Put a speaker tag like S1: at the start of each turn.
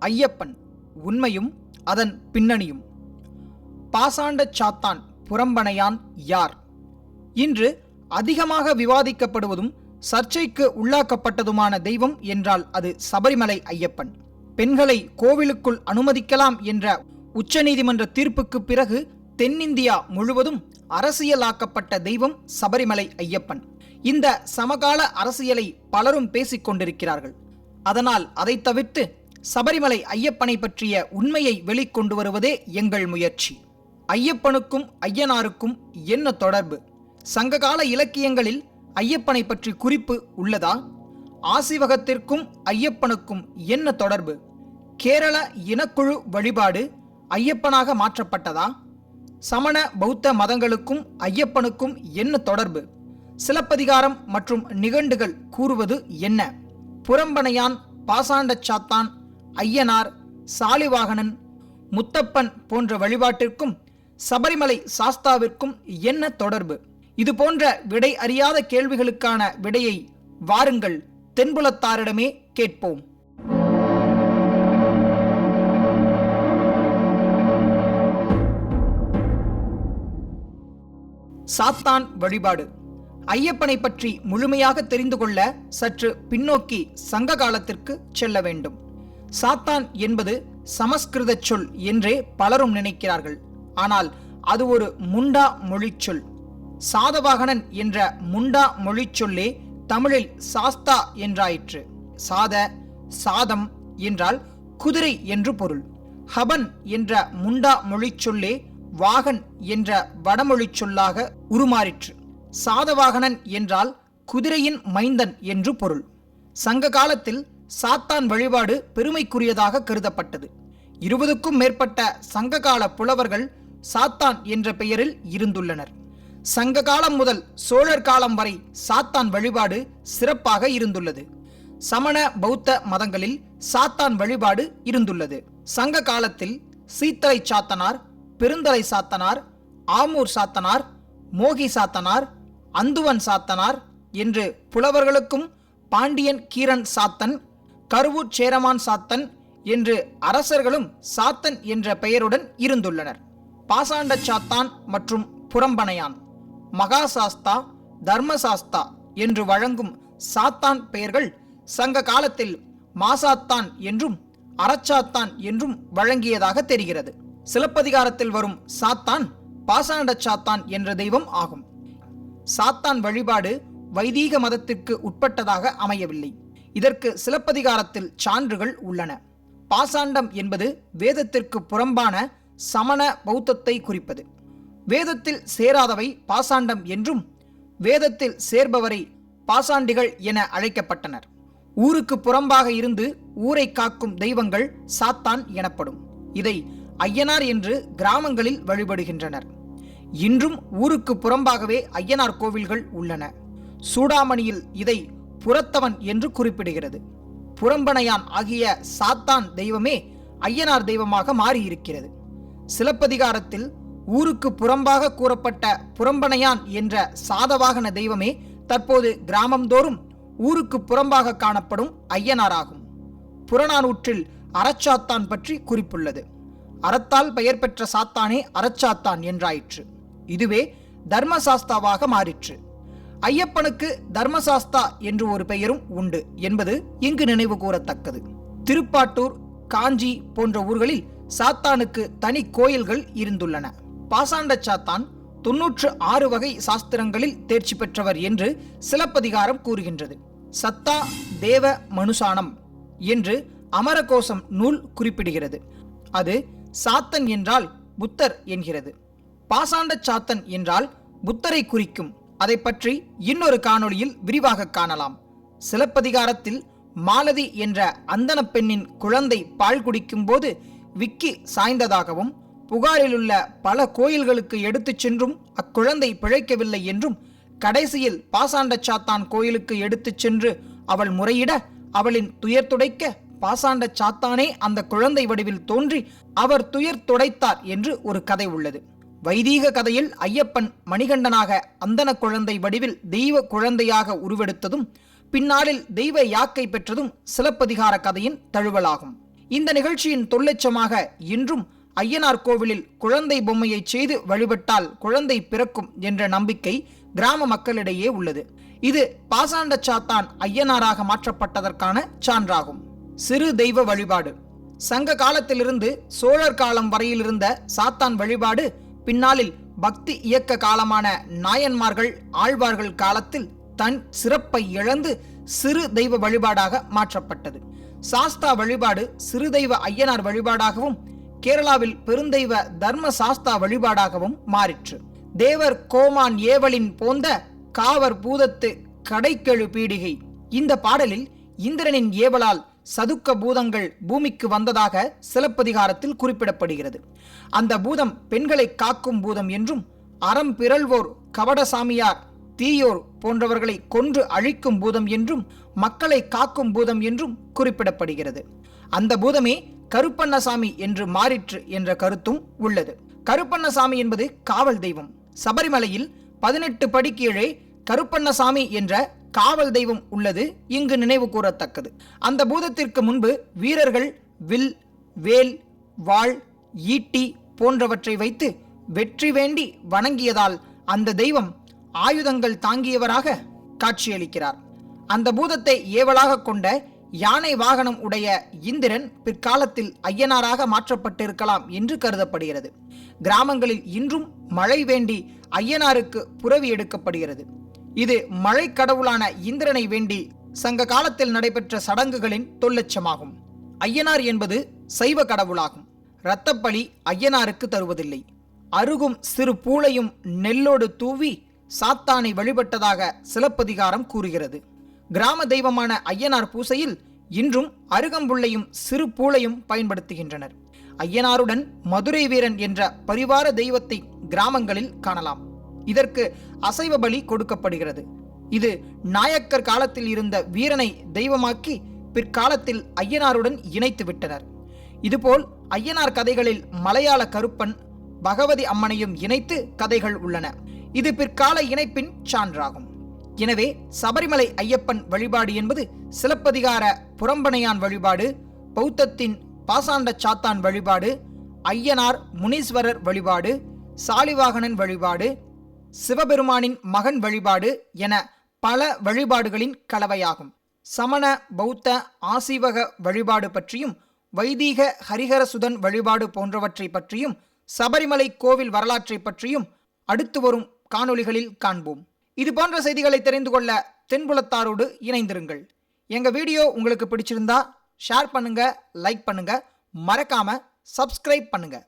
S1: ஐயப்பன் உண்மையும் அதன் பின்னணியும். பாசாண்ட சாத்தான் புறம்பனையான் யார்? இன்று அதிகமாக விவாதிக்கப்படுவதும் சர்ச்சைக்கு உள்ளாக்கப்பட்டதுமான தெய்வம் என்றால் அது சபரிமலை ஐயப்பன். பெண்களை கோவிலுக்குள் அனுமதிக்கலாம் என்ற உச்சநீதிமன்ற தீர்ப்புக்கு பிறகு தென்னிந்தியா முழுவதும் அரசியலாக்கப்பட்ட தெய்வம் சபரிமலை ஐயப்பன். இந்த சமகால அரசியலை பலரும் பேசிக் கொண்டிருக்கிறார்கள் அதனால் அதை தவிர்த்து சபரிமலை ஐயப்பனை பற்றிய உண்மையை வெளிக்கொண்டு வருவதே எங்கள் முயற்சி. ஐயப்பனுக்கும் ஐயனாருக்கும் என்ன தொடர்பு? சங்ககால இலக்கியங்களில் ஐயப்பனை பற்றி குறிப்பு உள்ளதா? ஆசிவகத்திற்கும் ஐயப்பனுக்கும் என்ன தொடர்பு? கேரள இனக்குழு வழிபாடு ஐயப்பனாக மாற்றப்பட்டதா? சமண பௌத்த மதங்களுக்கும் ஐயப்பனுக்கும் என்ன தொடர்பு? சிலப்பதிகாரம் மற்றும் நிகண்டுகள் கூறுவது என்ன? புறம்பனையான் பாசாண்ட சாத்தான் ஐயனார் சாலிவாகனன் முத்தப்பன் போன்ற வழிபாட்டிற்கும் சபரிமலை சாஸ்தாவிற்கும் என்ன தொடர்பு? இது போன்ற விடை அறியாத கேள்விகளுக்கான விடையை வாருங்கள். தென்புலத்தாரிடமே கேட்போம். சாத்தான் வழிபாடு. ஐயப்பனை பற்றி முழுமையாக தெரிந்து கொள்ள சற்று பின்னோக்கி சங்க காலத்திற்கு செல்ல வேண்டும். சாத்தான் என்பது சமஸ்கிருத சொல் என்றே பலரும் நினைக்கிறார்கள். ஆனால் அது ஒரு முண்டா மொழிச்சொல் சாதவாகனன் என்ற முண்டா மொழிச்சொல்லே தமிழில் சாஸ்தா என்றாயிற்று. சாத சாதம் என்றால் குதிரை என்று பொருள். ஹபன் என்ற முண்டா மொழிச்சொல்லே வாகன் என்ற வடமொழி சொல்லாக உருமாறிற்று. சாதவாகனன் என்றால் குதிரையின் மைந்தன் என்று பொருள். சங்க காலத்தில் சாத்தான் வழிபாடு பெருமைக்குரியதாக கருதப்பட்டது. இருபதுக்கும் மேற்பட்ட சங்ககால புலவர்கள் சாத்தான் என்ற பெயரில் இருந்துள்ளனர். சங்க காலம் முதல் சோழர் காலம் வரை சாத்தான் வழிபாடு சிறப்பாக இருந்துள்ளது. சமண பௌத்த மதங்களில் சாத்தான் வழிபாடு இருந்துள்ளது. சங்க காலத்தில் சீத்தலை சாத்தனார் பெருந்தலை சாத்தனார் ஆமூர் சாத்தனார் மோகி சாத்தனார் அந்துவன் சாத்தனார் என்று புலவர்களுக்கும் பாண்டியன் கீரன் சாத்தன் கருவூர் சேரமான் சாத்தன் என்று அரசர்களும் சாத்தன் என்ற பெயருடன் இருந்துள்ளனர். பாசாண்ட சாத்தான் மற்றும் புறம்பனையான் மகாசாஸ்தா தர்மசாஸ்தா என்று வழங்கும் சாத்தான் பெயர்கள் சங்க காலத்தில் மாசாத்தான் என்றும் அறச்சாத்தான் என்றும் வழங்கியதாக தெரிகிறது. சிலப்பதிகாரத்தில் வரும் சாத்தான் பாசாண்ட சாத்தான் என்ற தெய்வம் ஆகும். சாத்தான் வழிபாடு வைதீக மதத்திற்கு உட்பட்டதாக அமையவில்லை. இதற்கு சிலப்பதிகாரத்தில் சான்றுகள் உள்ளன. பாசாண்டம் என்பது வேதத்திற்கு புறம்பான சமண பௌத்தத்தை குறிப்பது. வேதத்தில் சேராதவை பாசாண்டம் என்றும் வேதத்தில் சேர்பவரை பாசாண்டிகள் என அழைக்கப்பட்டனர். ஊருக்கு புறம்பாக இருந்து ஊரை காக்கும் தெய்வங்கள் சாத்தான் எனப்படும். இதை ஐயனார் என்று கிராமங்களில் வழிபடுகின்றனர். இன்றும் ஊருக்கு புறம்பாகவே ஐயனார் கோவில்கள் உள்ளன. சூடாமணியில் இதை புறத்தவன் என்று குறிப்பிடுகிறது. புறம்பனையான் ஆகிய சாத்தான் தெய்வமே ஐயனார் தெய்வமாக மாறியிருக்கிறது. சிலப்பதிகாரத்தில் ஊருக்கு புறம்பாக கூறப்பட்ட புறம்பனையான் என்ற சாதவாகன தெய்வமே தற்போது கிராமந்தோறும் ஊருக்கு புறம்பாக காணப்படும் ஐயனாராகும். புறநானூற்றில் அறச்சாத்தான் பற்றி குறிப்புள்ளது. அறத்தால் பெயர் பெற்ற சாத்தானே அறச்சாத்தான் என்றாயிற்று. இதுவே தர்மசாஸ்தாவாக மாறிற்று. ஐயப்பனுக்கு தர்மசாஸ்தா என்று ஒரு பெயரும் உண்டு என்பது இங்கு நினைவு கூறத்தக்கது. திருப்பாட்டூர் காஞ்சி போன்ற ஊர்களில் சாத்தானுக்கு தனி கோயில்கள் இருந்துள்ளன. பாசாண்ட சாத்தான் தொன்னூற்று ஆறு வகை சாஸ்திரங்களில் தேர்ச்சி பெற்றவர் என்று சிலப்பதிகாரம் கூறுகின்றது. சத்தா தேவ மனுசானம் என்று அமரகோசம் நூல் குறிப்பிடுகிறது. அது சாத்தன் என்றால் புத்தர் என்கிறது. பாசாண்ட சாத்தன் என்றால் புத்தரை குறிக்கும் அதை பற்றி இன்னொரு காணொளியில் விரிவாக காணலாம். சிலப்பதிகாரத்தில் மாலதி என்ற அந்தன பெண்ணின் குழந்தை பால் குடிக்கும் போது விக்கி சாய்ந்ததாகவும் புகாரிலுள்ள பல கோயில்களுக்கு எடுத்துச் சென்றும் அக்குழந்தை பிழைக்கவில்லை என்றும் கடைசியில் பாசாண்ட சாத்தான் கோயிலுக்கு எடுத்துச் சென்று அவள் முறையிட அவளின் துயர் துடைக்க பாசாண்ட சாத்தானே அந்த குழந்தை வடிவில் தோன்றி அவர் துயர் துடைத்தார் என்று ஒரு கதை உள்ளது. வைதீக கதையில் ஐயப்பன் மணிகண்டனாக அந்தன குழந்தை வடிவில் தெய்வ குழந்தையாக உருவெடுத்ததும் பின்னாளில் தெய்வ யாக்கை பெற்றதும் சிலப்பதிகார கதையின் தழுவலாகும். இந்த நிகழ்ச்சியின் தொல்லச்சமாக இன்றும் ஐயனார் கோவிலில் குழந்தை பொம்மையை செய்து வழிபட்டால் குழந்தை பிறக்கும் என்ற நம்பிக்கை கிராம மக்களிடையே உள்ளது. இது பாசாண்ட சாத்தான் ஐயனாராக மாற்றப்பட்டதற்கான சான்றாகும். சிறு தெய்வ வழிபாடு. சங்க காலத்திலிருந்து சோழர் காலம் வரையிலிருந்த சாத்தான் வழிபாடு பின்னாளில் பக்தி இயக்க காலமான நாயன்மார்கள் ஆழ்வார்கள் காலத்தில் தன் சிறப்பை இழந்து சிறு தெய்வ வழிபாடாக மாற்றப்பட்டது. சாஸ்தா வழிபாடு சிறு தெய்வ ஐயனார் வழிபாடாகவும் கேரளாவில் பெருந்தெய்வ தர்ம சாஸ்தா வழிபாடாகவும் மாறிற்று. தேவர் கோமான் ஏவலின் போந்த காவர் பூதத்து கடைக்கெழு பீடிகை. இந்த பாடலில் இந்திரனின் ஏவலால் சதுக்க பூதங்கள் பூமிக்கு வந்ததாக சிலப்பதிகாரத்தில் குறிப்பிடப்படுகிறது. அந்த பூதம் பெண்களை காக்கும் பூதம் என்றும் அறம் பிறழ்வோர் கவடசாமியார் தீயோர் போன்றவர்களை கொன்று அழிக்கும் பூதம் என்றும் மக்களை காக்கும் பூதம் என்றும் குறிப்பிடப்படுகிறது. அந்த பூதமே கருப்பண்ணசாமி என்று மாறிற்று என்ற கருத்தும் உள்ளது. கருப்பண்ணசாமி என்பது காவல் தெய்வம். சபரிமலையில் பதினெட்டு படி கீழே கருப்பண்ணசாமி என்ற காவல் தெய்வம் உள்ளது இங்கு நினைவு கூறத்தக்கது. அந்த பூதத்திற்கு முன்பு வீரர்கள் வில் வேல் வாள் ஈட்டி போன்றவற்றை வைத்து வெற்றி வேண்டி வணங்கியதால் அந்த தெய்வம் ஆயுதங்கள் தாங்கியவராக காட்சியளிக்கிறார். அந்த பூதத்தை ஏவலாக கொண்ட யானை வாகனம் உடைய இந்திரன் பிற்காலத்தில் ஐயனாராக மாற்றப்பட்டிருக்கலாம் என்று கருதப்படுகிறது. கிராமங்களில் இன்றும் மழை வேண்டி ஐயனாருக்கு புறவி எடுக்கப்படுகிறது. இது மழை கடவுளான இந்திரனை வேண்டி சங்க காலத்தில் நடைபெற்ற சடங்குகளின் தொல்லட்சமாகும் ஐயனார் என்பது சைவ கடவுளாகும். இரத்தப்பழி ஐயனாருக்கு தருவதில்லை. அருகும் சிறு பூளையும் நெல்லோடு தூவி சாத்தானை வழிபட்டதாக சிலப்பதிகாரம் கூறுகிறது. கிராம தெய்வமான ஐயனார் பூசையில் இன்றும் அருகம்புள்ளையும் சிறு பூளையும் பயன்படுத்துகின்றனர். ஐயனாருடன் மதுரை வீரன் என்ற பரிவார தெய்வத்தை கிராமங்களில் காணலாம். இதற்கு அசைவ பலி கொடுக்கப்படுகிறது. இது நாயக்கர் காலத்தில் இருந்த வீரனை தெய்வமாக்கி பிற்காலத்தில் ஐயனாருடன் இணைத்து விட்டனர். இதுபோல் ஐயனார் கதைகளில் மலையாள கருப்பன் பகவதி அம்மனையும் இணைத்து கதைகள் உள்ளன. இது பிற்கால இணைப்பின் சான்றாகும். எனவே சபரிமலை ஐயப்பன் வழிபாடு என்பது சிலப்பதிகார புறம்பனையான் வழிபாடு பௌத்தத்தின் பாசாண்ட சாத்தான் வழிபாடு ஐயனார் முனீஸ்வரர் வழிபாடு சாலிவாகனன் வழிபாடு சிவபெருமானின் மகன் வழிபாடு என பல வழிபாடுகளின் கலவையாகும். சமண பௌத்த ஆசீவக வழிபாடு பற்றியும் வைதீக ஹரிஹரசுதன் வழிபாடு போன்றவற்றை பற்றியும் சபரிமலை கோவில் வரலாற்றை பற்றியும் அடுத்து வரும் காணொளிகளில் காண்போம். இது போன்ற செய்திகளை தெரிந்து கொள்ள தென்புலத்தாரோடு இணைந்திருங்கள். எங்க வீடியோ உங்களுக்கு பிடிச்சிருந்தா ஷேர் பண்ணுங்க லைக் பண்ணுங்க. மறக்காம சப்ஸ்கிரைப் பண்ணுங்க.